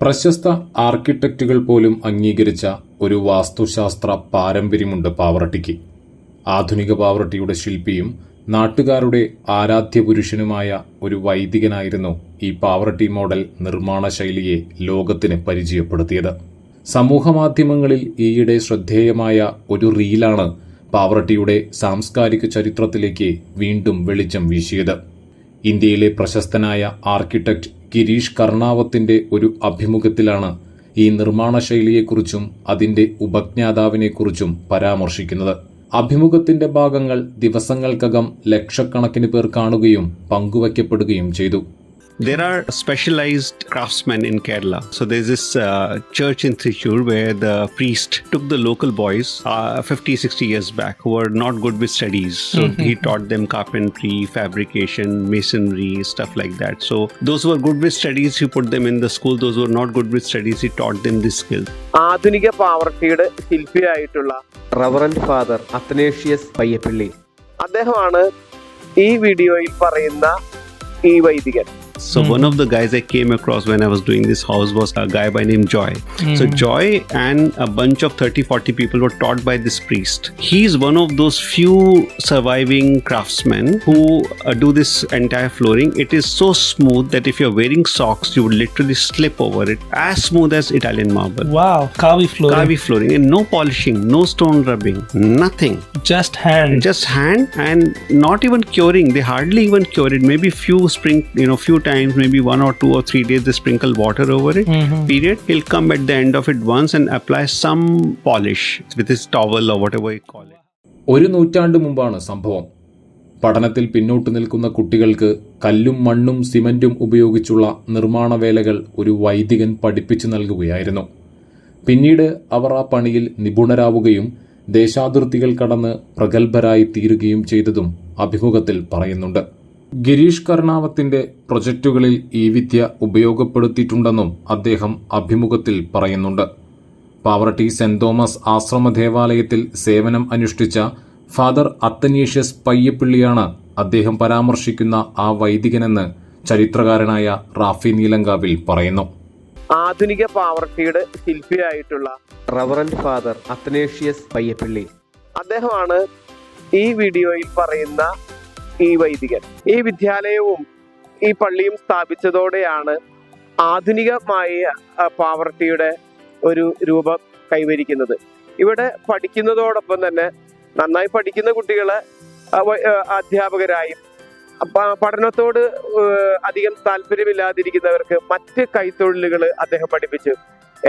പ്രശസ്ത ആർക്കിടെക്റ്റുകൾ പോലും അംഗീകരിച്ച ഒരു വാസ്തുശാസ്ത്ര പാരമ്പര്യമുണ്ട് പാവറട്ടിക്ക്. ആധുനിക പാവറട്ടിയുടെ ശില്പിയും നാട്ടുകാരുടെ ആരാധ്യ പുരുഷനുമായ ഒരു വൈദികനായിരുന്നു ഈ പാവറട്ടി മോഡൽ നിർമ്മാണ ശൈലിയെ ലോകത്തിന് പരിചയപ്പെടുത്തിയത്. സമൂഹമാധ്യമങ്ങളിൽ ഈയിടെ ശ്രദ്ധേയമായ ഒരു റീലാണ് പാവറട്ടിയുടെ സാംസ്കാരിക ചരിത്രത്തിലേക്ക് വീണ്ടും വെളിച്ചം വീശിയത്. ഇന്ത്യയിലെ പ്രശസ്തനായ ആർക്കിടെക്ട് ഗിരീഷ് കർണാവത്തിന്റെ ഒരു അഭിമുഖത്തിലാണ് ഈ നിർമ്മാണ ശൈലിയെക്കുറിച്ചും അതിന്റെ ഉപജ്ഞാതാവിനെക്കുറിച്ചും പരാമർശിക്കുന്നത്. അഭിമുഖത്തിന്റെ ഭാഗങ്ങൾ ദിവസങ്ങൾക്കകം ലക്ഷക്കണക്കിന് പേർ കാണുകയും പങ്കുവയ്ക്കപ്പെടുകയും ചെയ്തു. There are specialized craftsmen in Kerala. So there's this uh, church in Trichure where the priest took the local boys uh, 50, 60 years back who were not good with studies. So he taught them carpentry, fabrication, masonry, stuff like that. So those who were good with studies, he put them in the school. Those who were not good with studies, he taught them this skill. ആധുനിക പാവർട്ടിയുടെ ശില്പിയായിട്ടുള്ള reverend father Athanasius Payyappilly അദ്ദേഹമാണ് ഈ വീഡിയോയിൽ പറയുന്ന ഈ വൈദികൻ so one of the guys I came across when I was doing this house was a guy by name Joy. So Joy and a bunch of 30 40 people were taught by this priest. He's one of those few surviving craftsmen who uh, do this entire flooring. It is so smooth that if you're wearing socks you would literally slip over it as smooth as Italian marble. Wow, Kavi flooring. Kavi flooring and no polishing, no stone rubbing, nothing. Just hand. Just hand and not even curing. They hardly even cure it. Maybe few spring, you know, few times, maybe one or two or three days, they sprinkle water over it. Mm-hmm. Period. He'll come at the end of it once and apply some polish with his towel or whatever you call it. ഒരു നൂറ്റാണ്ട് മുമ്പാണ് സംഭവം പഠനത്തിൽ പിന്നോട്ട് നിൽക്കുന്ന കുട്ടികൾക്ക് കല്ലും മണ്ണും സിമന്റും ഉപയോഗിച്ചുള്ള നിർമ്മാണ വേലകൾ ഒരു വൈദികൻ പഠിപ്പിച്ചു നൽകുകയായിരുന്നു പിന്നീട് അവർ ആ പണിയിൽ നിപുണരാവുകയും ദേശാതിർത്തികൾ കടന്ന് പ്രഗത്ഭരായി തീരുകയും ചെയ്തതും അഭിമുഖത്തിൽ പറയുന്നുണ്ട് ഗിരീഷ് കർണാവത്തിന്റെ പ്രൊജക്റ്റുകളിൽ ഈ വിദ്യ ഉപയോഗപ്പെടുത്തിയിട്ടുണ്ടെന്നും അദ്ദേഹം അഭിമുഖത്തിൽ പറയുന്നുണ്ട്. പാവർട്ടി സെന്റ് തോമസ് ആശ്രമ ദേവാലയത്തിൽ സേവനം അനുഷ്ഠിച്ച ഫാദർ അത്തനീഷ്യസ് പയ്യപ്പിള്ളിയാണ് അദ്ദേഹം പരാമർശിക്കുന്ന ആ വൈദികനെന്ന് ചരിത്രകാരനായ റാഫി നീലങ്കാവിൽ പറയുന്നു. ആധുനിക പാവർട്ടിയുടെ ശില്പിയായിട്ടുള്ള റവറന്റ് ഫാദർ അത്തനേഷ്യസ് പയ്യപ്പിള്ളി. അദ്ദേഹമാണ് ഈ വീഡിയോയിൽ പറയുന്ന ഈ വൈദികൻ. ഈ വിദ്യാലയവും ഈ പള്ളിയും സ്ഥാപിച്ചതോടെയാണ് ആധുനികമായ പാവർട്ടിയുടെ ഒരു രൂപം കൈവരിക്കുന്നത്. ഇവിടെ പഠിക്കുന്നതോടൊപ്പം തന്നെ നന്നായി പഠിക്കുന്ന കുട്ടികളെ അധ്യാപകരായും പഠനത്തോട് അധികം താല്പര്യമില്ലാതിരിക്കുന്നവർക്ക് മറ്റ് കൈത്തൊഴിലുകൾ അദ്ദേഹം പഠിപ്പിച്ചു.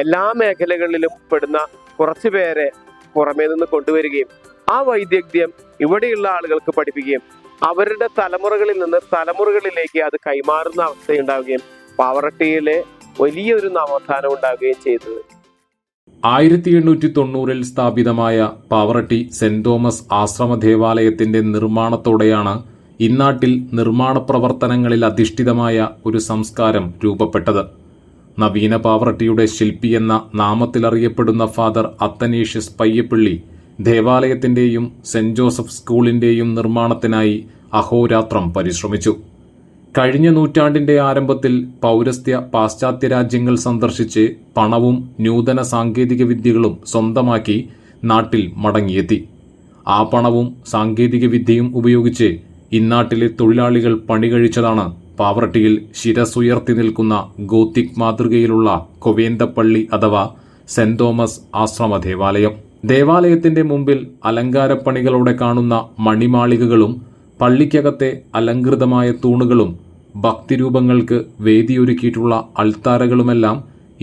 എല്ലാ മേഖലകളിലും പെടുന്ന കുറച്ചു പേരെ പുറമേ നിന്ന് കൊണ്ടുവരികയും ആ വൈദഗ്ധ്യം ഇവിടെയുള്ള ആളുകൾക്ക് പഠിപ്പിക്കുകയും അവരുടെ തലമുറകളിൽ നിന്ന് തലമുറകളിലേക്ക് അത് കൈമാറുന്ന അവസ്ഥയുണ്ടാവുകയും പാവറട്ടിയിലെ വലിയൊരു നവോത്ഥാനം ഉണ്ടാവുകയും ചെയ്തത്. ആയിരത്തി എണ്ണൂറ്റി തൊണ്ണൂറിൽ സ്ഥാപിതമായ പാവറട്ടി സെന്റ് തോമസ് ആശ്രമ ദേവാലയത്തിന്റെ നിർമ്മാണത്തോടെയാണ് ഇന്നാട്ടിൽ നിർമ്മാണ പ്രവർത്തനങ്ങളിൽ അധിഷ്ഠിതമായ ഒരു സംസ്കാരം രൂപപ്പെട്ടത്. നവീന പാവറട്ടിയുടെ ശില്പി എന്ന നാമത്തിലറിയപ്പെടുന്ന ഫാദർ അത്തനേഷ്യസ് പയ്യപ്പിള്ളി ദേവാലയത്തിന്റെയും സെന്റ് ജോസഫ് സ്കൂളിന്റെയും നിർമ്മാണത്തിനായി അഹോരാത്രം പരിശ്രമിച്ചു. കഴിഞ്ഞ നൂറ്റാണ്ടിന്റെ ആരംഭത്തിൽ പൗരസ്ത്യ പാശ്ചാത്യ രാജ്യങ്ങൾ സന്ദർശിച്ച് പണവും നൂതന സാങ്കേതിക വിദ്യകളും സ്വന്തമാക്കി നാട്ടിൽ മടങ്ങിയെത്തി. ആ പണവും സാങ്കേതിക വിദ്യയും ഉപയോഗിച്ച് ഇന്നാട്ടിലെ തൊഴിലാളികൾ പണി കഴിച്ചതാണ് പാവറട്ടിയിൽ ശിരസുയർത്തി നിൽക്കുന്ന ഗോത്തിക് മാതൃകയിലുള്ള കൊവേന്തപ്പള്ളി അഥവാ സെന്റ് തോമസ് ആശ്രമ ദേവാലയം. ദേവാലയത്തിന്റെ മുമ്പിൽ അലങ്കാരപ്പണികളോടെ കാണുന്ന മണിമാളികകളും പള്ളിക്കകത്തെ അലങ്കൃതമായ തൂണുകളും ഭക്തിരൂപങ്ങൾക്ക് വേദിയൊരുക്കിയിട്ടുള്ള അൾത്താരകളുമെല്ലാം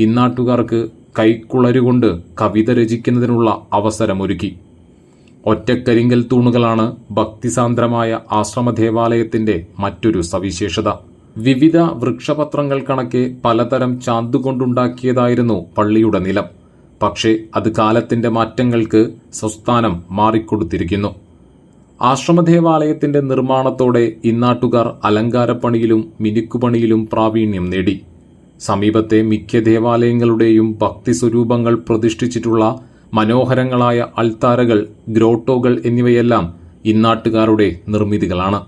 ഇന്നാട്ടുകാർക്ക് കൈക്കുളരുകൊണ്ട് കവിത രചിക്കുന്നതിനുള്ള അവസരമൊരുക്കി. ഒറ്റക്കരിങ്കൽ തൂണുകളാണ് ഭക്തിസാന്ദ്രമായ ആശ്രമ ദേവാലയത്തിന്റെ മറ്റൊരു സവിശേഷത. വിവിധ വൃക്ഷപത്രങ്ങൾ കണക്കെ പലതരം ചാന്തുകൊണ്ടുണ്ടാക്കിയതായിരുന്നു പള്ളിയുടെ നിലം. പക്ഷേ അത് കാലത്തിന്റെ മാറ്റങ്ങൾക്ക് സംസ്ഥാനം മാറിക്കൊടുത്തിരിക്കുന്നു. ആശ്രമദേവാലയത്തിന്റെ നിർമ്മാണത്തോടെ ഇന്നാട്ടുകാർ അലങ്കാരപ്പണിയിലും മിനുക്കുപണിയിലും പ്രാവീണ്യം നേടി. സമീപത്തെ മിക്ക ദേവാലയങ്ങളുടെയും ഭക്തി സ്വരൂപങ്ങൾ പ്രതിഷ്ഠിച്ചിട്ടുള്ള മനോഹരങ്ങളായ അൾത്താരകൾ ഗ്രോട്ടോകൾ എന്നിവയെല്ലാം ഇന്നാട്ടുകാരുടെ നിർമ്മിതികളാണ്.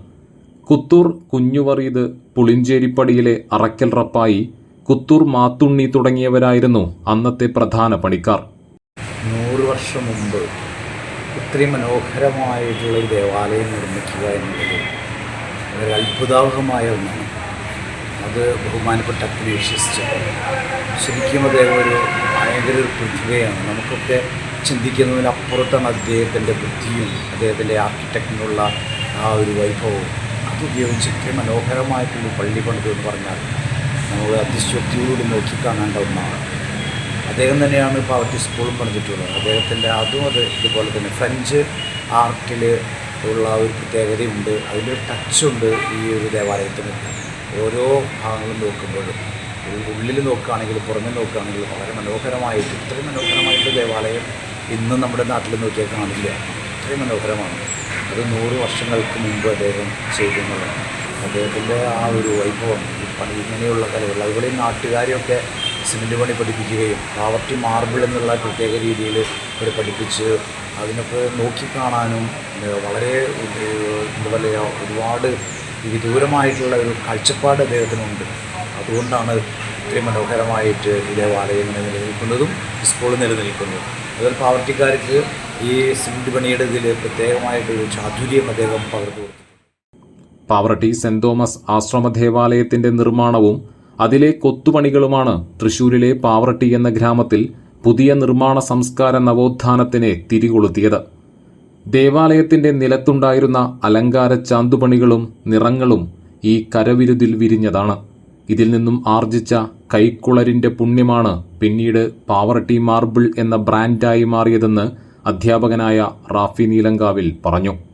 കുത്തൂർ കുഞ്ഞുവറീത് പുളിഞ്ചേരിപ്പടിയിലെ അറക്കൽ റപ്പായി കുത്തൂർ മാത്തുണ്ണി തുടങ്ങിയവരായിരുന്നു അന്നത്തെ പ്രധാന പണിക്കാർ. നൂറ് വർഷം മുമ്പ് ഇത്രയും മനോഹരമായിട്ടുള്ള ഒരു ദേവാലയം നിർമ്മിക്കുക എന്നുള്ളത് വളരെ അത്ഭുതാവഹമായ ഒന്നാണ്. അത് ബഹുമാനപ്പെട്ട അഗ്നേഷ്യസ് ശരിക്കും അദ്ദേഹം ഒരു ഭയങ്കര ഒരു പ്രതിഭയാണ് നമുക്കൊക്കെ ചിന്തിക്കുന്നതിനപ്പുറത്താണ് അദ്ദേഹത്തിന്റെ ബുദ്ധിയും അദ്ദേഹത്തിന്റെ ആർക്കിടെക്റ്റിനുള്ള ആ ഒരു വൈഭവവും. അതുപയോഗിച്ച് ഇത്രയും മനോഹരമായിട്ടുള്ള പള്ളി പണിത് എന്ന് പറഞ്ഞാൽ നമ്മൾ അതിശക്തിയോട് നോക്കിക്കാണേണ്ട ഒന്നാണ് അദ്ദേഹം തന്നെയാണ് പാവർട്ടി സ്കൂളും പറഞ്ഞിട്ടുള്ളത്. അദ്ദേഹത്തിന്റെ അതും അത് ഇതുപോലെ തന്നെ ഫ്രഞ്ച് ആർട്ടിൽ ഉള്ള ഒരു പ്രത്യേകതയുണ്ട്. അതിലൊരു ടച്ചുണ്ട് ഈ ഒരു ദേവാലയത്തിന്. ഓരോ ഭാഗങ്ങളും നോക്കുമ്പോഴും ഉള്ളിൽ നോക്കുകയാണെങ്കിലും പുറമെ നോക്കുകയാണെങ്കിൽ വളരെ മനോഹരമായിട്ട് ഇത്രയും മനോഹരമായിട്ട് ദേവാലയം ഇന്നും നമ്മുടെ നാട്ടിൽ നോക്കിയാൽ കാണില്ല. ഇത്രയും മനോഹരമാണ്. അത് നൂറ് വർഷങ്ങൾക്ക് മുമ്പ് അദ്ദേഹം ചെയ്തിരുന്നത് അദ്ദേഹത്തിന്റെ ആ ഒരു വൈഭവം പണി ഇങ്ങനെയുള്ള കലകൾ അതുപോലെ നാട്ടുകാരെയൊക്കെ സിമെന്റ് പണി പഠിപ്പിക്കുകയും പാവർട്ടി മാർബിൾ എന്നുള്ള പ്രത്യേക രീതിയിൽ ഇവിടെ പഠിപ്പിച്ച് അതിനൊക്കെ നോക്കിക്കാണാനും കാണാനും വളരെ എന്താ പറയുക ഒരുപാട് വിദൂരമായിട്ടുള്ള ഒരു കാഴ്ചപ്പാട് അദ്ദേഹത്തിനുണ്ട്. അതുകൊണ്ടാണ് ഇത്രയും മനോഹരമായിട്ട് ഈ ദേവാലയങ്ങൾ നിലനിൽക്കുന്നതും സ്കൂൾ നിലനിൽക്കുന്നതും. അതുപോലെ പാവർട്ടിക്കാർക്ക് ഈ സിമെന്റ് പണിയുടെ ഇതിൽ പ്രത്യേകമായിട്ടൊരു ചാതുര്യം അദ്ദേഹം പകർന്നു കൊടുത്തു പാവറട്ടി സെന്റ് തോമസ് ആശ്രമ ദേവാലയത്തിന്റെ നിർമ്മാണവും അതിലെ കൊത്തുപണികളുമാണ് തൃശൂരിലെ പാവറട്ടി എന്ന ഗ്രാമത്തിൽ പുതിയ നിർമ്മാണ സംസ്കാര നവോത്ഥാനത്തിന് തിരികൊളുത്തിയത്. ദേവാലയത്തിന്റെ നിലത്തുണ്ടായിരുന്ന അലങ്കാര ചാന്തുപണികളും നിറങ്ങളും ഈ കരവിരുതിൽ വിരിഞ്ഞതാണ്. ഇതിൽ നിന്നും ആർജിച്ച കൈക്കുളരിന്റെ പുണ്യമാണ് പിന്നീട് പാവറട്ടി മാർബിൾ എന്ന ബ്രാൻഡായി മാറിയതെന്ന് അധ്യാപകനായ റാഫി നീലങ്കാവിൽ പറഞ്ഞു.